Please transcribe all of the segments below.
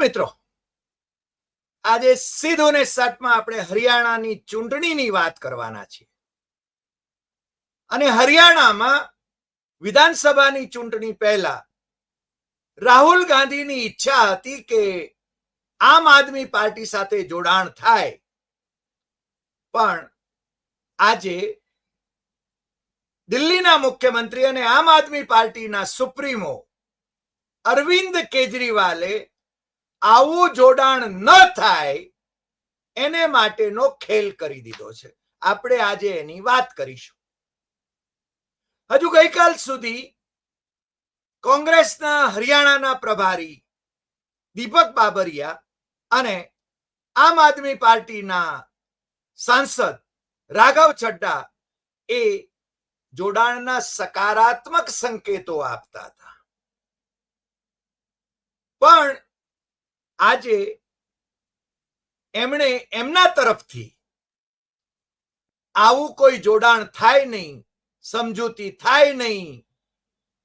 મિત્રો આજે સીધું ને સટમાં આપણે હરિયાણાની ચૂંટણીની વાત કરવાના છીએ. અને હરિયાણામાં વિધાનસભાની ચૂંટણી પહેલા રાહુલ ગાંધીની ઈચ્છા હતી કે આમ આદમી પાર્ટી સાથે જોડાણ થાય. પણ આજે દિલ્હીના મુખ્યમંત્રી અને આમ આદમી પાર્ટીના સુપ્રીમો અરવિંદ કેજરીવાલે આવું જોડાણ ન થાય, એને માટેનો ખેલ કરી દીધો છે. આપણે આજે એની વાત કરીશું. હજુ ગઈકાલ સુધી કોંગ્રેસના હરિયાણાના પ્રભારી દીપક બાબરિયા અને આમ આદમી પાર્ટીના સાંસદ રાઘવ ચડ્ડા એ જોડાણના સકારાત્મક સંકેતો આપતા હતા. પણ આજે એમણે એમના તરફથી આવું કોઈ જોડાણ થાય નહીં, સમજૂતી થાય નહીં,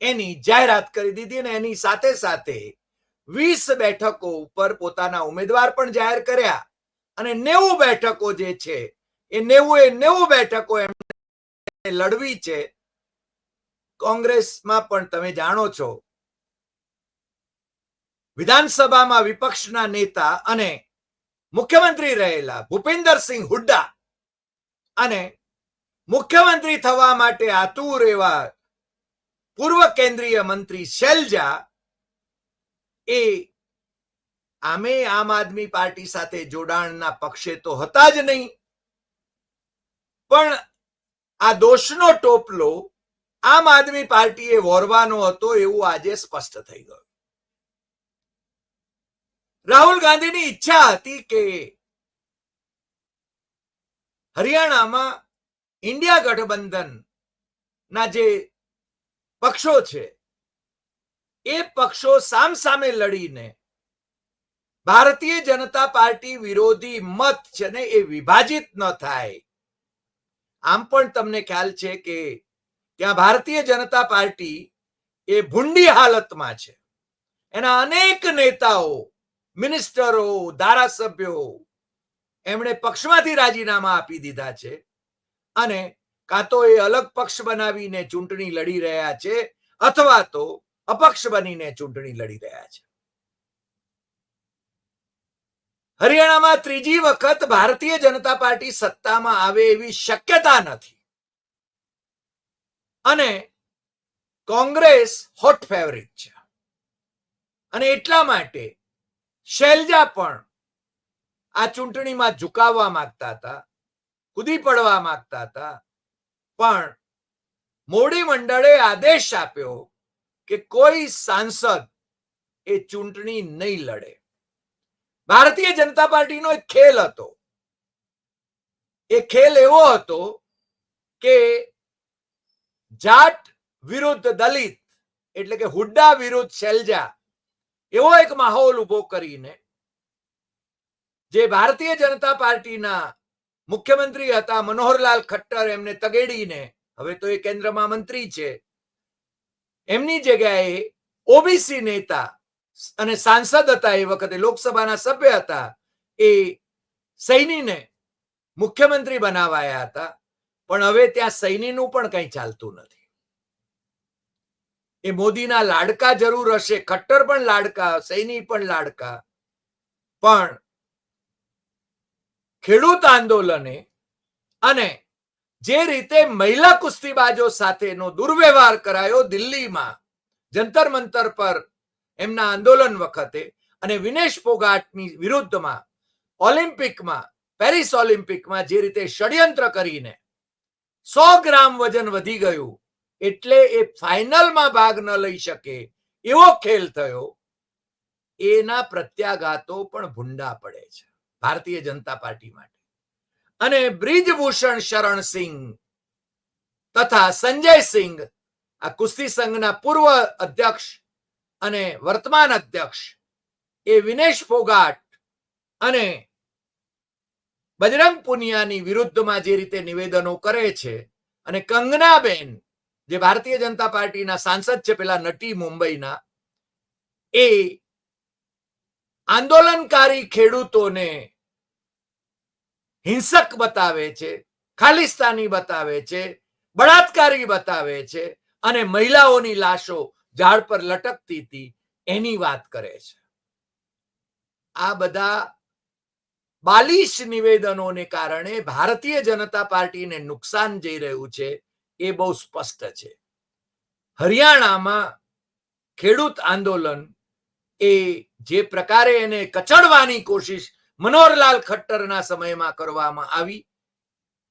એની જાહેરાત કરી દીધી અને એની સાથે સાથે વીસ બેઠકો ઉપર પોતાના ઉમેદવાર પણ જાહેર કર્યા અને નેવું બેઠકો જે છે, એ નેવું એ નેવું બેઠકો એમણે લડવી છે. કોંગ્રેસમાં પણ તમે જાણો છો વિધાનસભામાં વિપક્ષના નેતા અને મુખ્યમંત્રી રહેલા ભૂપિન્દરસિંહ હુડ્ડા અને મુખ્યમંત્રી થવા માટે આતુર એવા પૂર્વ કેન્દ્રીય મંત્રી શૈલજા એ આમે આમ આદમી પાર્ટી સાથે જોડાણના પક્ષે તો હતા જ નહીં. પણ આ દોષનો ટોપલો આમ આદમી પાર્ટીએ વોરવાનો હતો એવું આજે સ્પષ્ટ થઈ ગયું. રાહુલ ગાંધીની ઈચ્છા હતી કે હરિયાણામાં ઇન્ડિયા ગઠબંધન ના જે પક્ષો છે, એ પક્ષો સામસામે લડીને ભારતીય જનતા પાર્ટી વિરોધી મત છે ને એ વિભાજિત ન થાય. આમ પણ તમને ખ્યાલ છે કે ત્યાં ભારતીય જનતા પાર્ટી એ ભૂંડી હાલતમાં છે. એના અનેક નેતાઓ મિનિસ્ટરો, ધારાસભ્યો એમણે પક્ષમાંથી રાજીનામા આપી દીધા છે અને કાં તો એ અલગ પક્ષ બનાવીને ચૂંટણી લડી રહ્યા છે અથવા તો અપક્ષ બનીને ચૂંટણી લડી રહ્યા છે. હરિયાણામાં ત્રીજી વખત ભારતીય જનતા પાર્ટી સત્તામાં આવે એવી શક્યતા નથી. અને કોંગ્રેસ હોટ ફેવરિટ છે. અને એટલા માટે શૈલજા પણ આ ચૂંટણીમાં ઝુકાવવા માંગતા હતા, કૂદી પડવા માંગતા હતા. પણ મોડી મંડળે આદેશ આપ્યો કે કોઈ સાંસદ એ ચૂંટણી નહીં લડે. ભારતીય જનતા પાર્ટીનો એક ખેલ હતો. એ ખેલ એવો હતો કે જાટ વિરુદ્ધ દલિત, એટલે કે હુડ્ડા વિરુદ્ધ શૈલજા એવો એક માહોલ ઊભો કરીને જે ભારતીય જનતા પાર્ટીના મુખ્યમંત્રી હતા મનોહરલાલ ખટ્ટર એમને તગેડીને, હવે તો એ કેન્દ્રમાં મંત્રી છે, એમની જગ્યાએ ઓબીસી નેતા અને સાંસદ હતા એ વખતે, લોકસભાના સભ્ય હતા, એ સૈનીને મુખ્યમંત્રી બનાવાયા હતા, પણ હવે ત્યાં સૈનીનું પણ કંઈ ચાલતું નથી. એ મોદીના લાડકા જરૂર હશે. ખટ્ટર પણ લાડકા, સૈની પણ લાડકા. પણ ખેડૂત આંદોલને અને જે રીતે મહિલા કુસ્તીબાજો સાથેનો દુર્વ્યવહાર કરાયો દિલ્હીમાં, જંતર મંતર પર એમના આંદોલન વખતે અને વિનેશ ફોગાટની વિરુદ્ધમાં, ઓલિમ્પિકમાં, પેરિસ ઓલિમ્પિકમાં જે રીતે ષડયંત્ર કરીને સો ગ્રામ વજન વધી ગયું એટલે એ ફાઇનલમાં ભાગ ન લઈ શકે એવો ખેલ થયો. એના પ્રત્યાઘાતો પણ ભૂંડા પડે છે ભારતીય જનતા પાર્ટી માટે. અને બ્રિજભૂષણ શરણ સિંહ તથા સંજય સિંહ આ કુસ્તી સંઘના પૂર્વ અધ્યક્ષ અને વર્તમાન અધ્યક્ષ એ વિનેશ ફોગાટ અને બજરંગ પુનિયાની વિરુદ્ધમાં જે રીતે નિવેદનો કરે છે અને કંગનાબેન જે ભારતીય જનતા પાર્ટીના સાંસદ છે, પેલા નટી મુંબઈના, એ આંદોલનકારી ખેડૂતોને હિંસક બતાવે છે, ખાલિસ્તાની બતાવે છે, બળાત્કારી બતાવે છે અને મહિલાઓની લાશો ઝાડ પર લટકતી હતી, એની વાત કરે છે. આ બધા બાલિશ નિવેદનોને કારણે ભારતીય જનતા પાર્ટીને નુકસાન જઈ રહ્યું છે એ બહુ સ્પષ્ટ છે. હરિયાણામાં ખેડૂત આંદોલન એ જે પ્રકારે એને કચડવાની કોશિશ મનોહરલાલ ખટ્ટરના સમયમાં કરવામાં આવી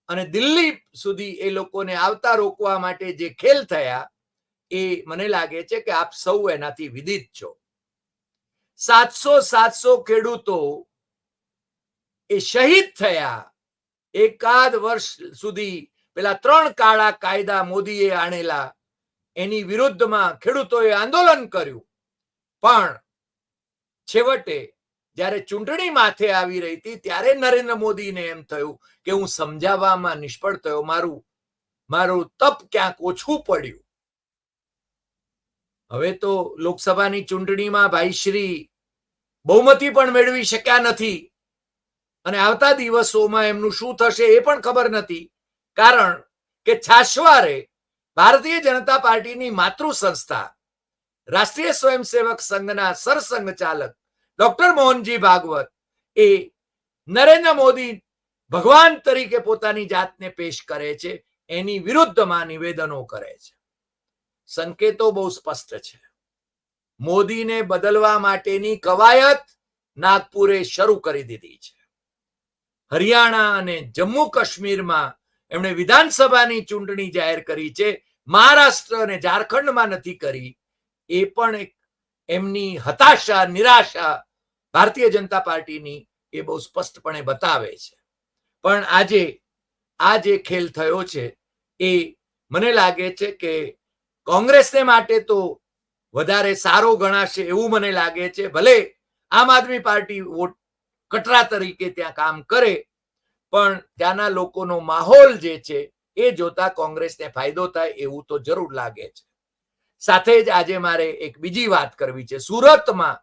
અને દિલ્હી સુધી એ લોકોને આવતા રોકવા માટે જે ખેલ થયા એ મને લાગે છે કે આપ સૌ એનાથી વિદિત છો. સાતસો સાતસો ખેડૂતો એ શહીદ થયા એકાદ વર્ષ સુધી પેલા ત્રણ કાળા કાયદા મોદીએ આણેલા. એની વિરુદ્ધમાં ખેડૂતોએ આંદોલન કર્યું. પણ છેવટે જ્યારે ચૂંટણી માથે આવી રહી હતી, ત્યારે નરેન્દ્ર મોદીને એમ થયું કે હું સમજાવવામાં નિષ્ફળ થયો. મારું મારું તપ ક્યાંક ઓછું પડ્યું. હવે તો લોકસભાની ચૂંટણીમાં ભાઈ શ્રી બહુમતી પણ મેળવી શક્યા નથી. અને આવતા દિવસોમાં એમનું શું થશે એ પણ ખબર નથી. કારણ કે છાશવારે ભારતીય જનતા પાર્ટીની માતૃ સંસ્થા રાષ્ટ્રીય સ્વયંસેવક સંઘના સરસંઘ ચાલક ડોક્ટર મોહનજી ભાગવત એ નરેન્દ્ર મોદી ભગવાન તરીકે પોતાની જાતને પેશ કરે છે, એની વિરુદ્ધમાં નિવેદનો કરે છે. સંકેતો બહુ સ્પષ્ટ છે. મોદીને બદલવા માટેની કવાયત નાગપુરે શરૂ કરી દીધી છે. હરિયાણા અને જમ્મુ કાશ્મીરમાં એમણે વિધાનસભાની ચૂંટણી જાહેર કરી છે, મહારાષ્ટ્ર અને ઝારખંડમાં નથી કરી. એ પણ એક એમની હતાશા, નિરાશા ભારતીય જનતા પાર્ટીની એ બહુ સ્પષ્ટપણે બતાવે છે. પણ આજે, આ જે ખેલ થયો છે, એ મને લાગે છે કે કોંગ્રેસને માટે તો વધારે સારો ગણાશે એવું મને લાગે છે. ભલે આમ આદમી પાર્ટી વોટ કટરા તરીકે ત્યાં કામ કરે પણ ત્યાંના લોકોનો માહોલ જે છે, એ જોતા કોંગ્રેસને ફાયદો થાય એવું તો જરૂર લાગે છે. સાથે જ આજે મારે એક બીજી વાત કરવી છે. સુરતમાં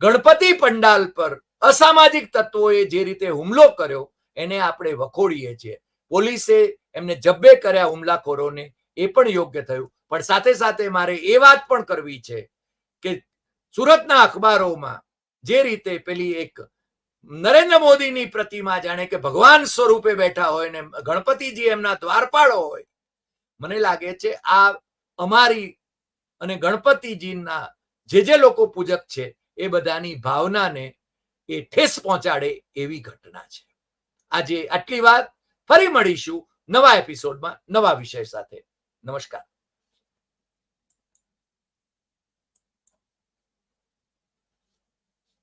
ગણપતિ પંડાલ પર અસામાજિક તત્વોએ જે રીતે હુમલો કર્યો, એને આપણે વખોડીએ છીએ. પોલીસે એમને જબ્બે કર્યા હુમલાખોરોને, એ પણ યોગ્ય થયું. પણ સાથે સાથે મારે એ વાત પણ કરવી છે કે સુરતના અખબારોમાં જે રીતે પેલી એક નરેન્દ્ર મોદીની પ્રતિમા જાણે કે ભગવાન સ્વરૂપે બેઠા હોય ને ગણપતિજી એમના દ્વારપાળો હોય. મને લાગે છે આ અમારી અને ગણપતિજીના જે જે લોકો પૂજક છે એ બધાની ભાવનાને એ ઠેસ પહોંચાડે એવી ઘટના છે. આજે આટલી વાત. ફરી મળીશું નવા એપિસોડમાં નવા વિષય સાથે. નમસ્કાર.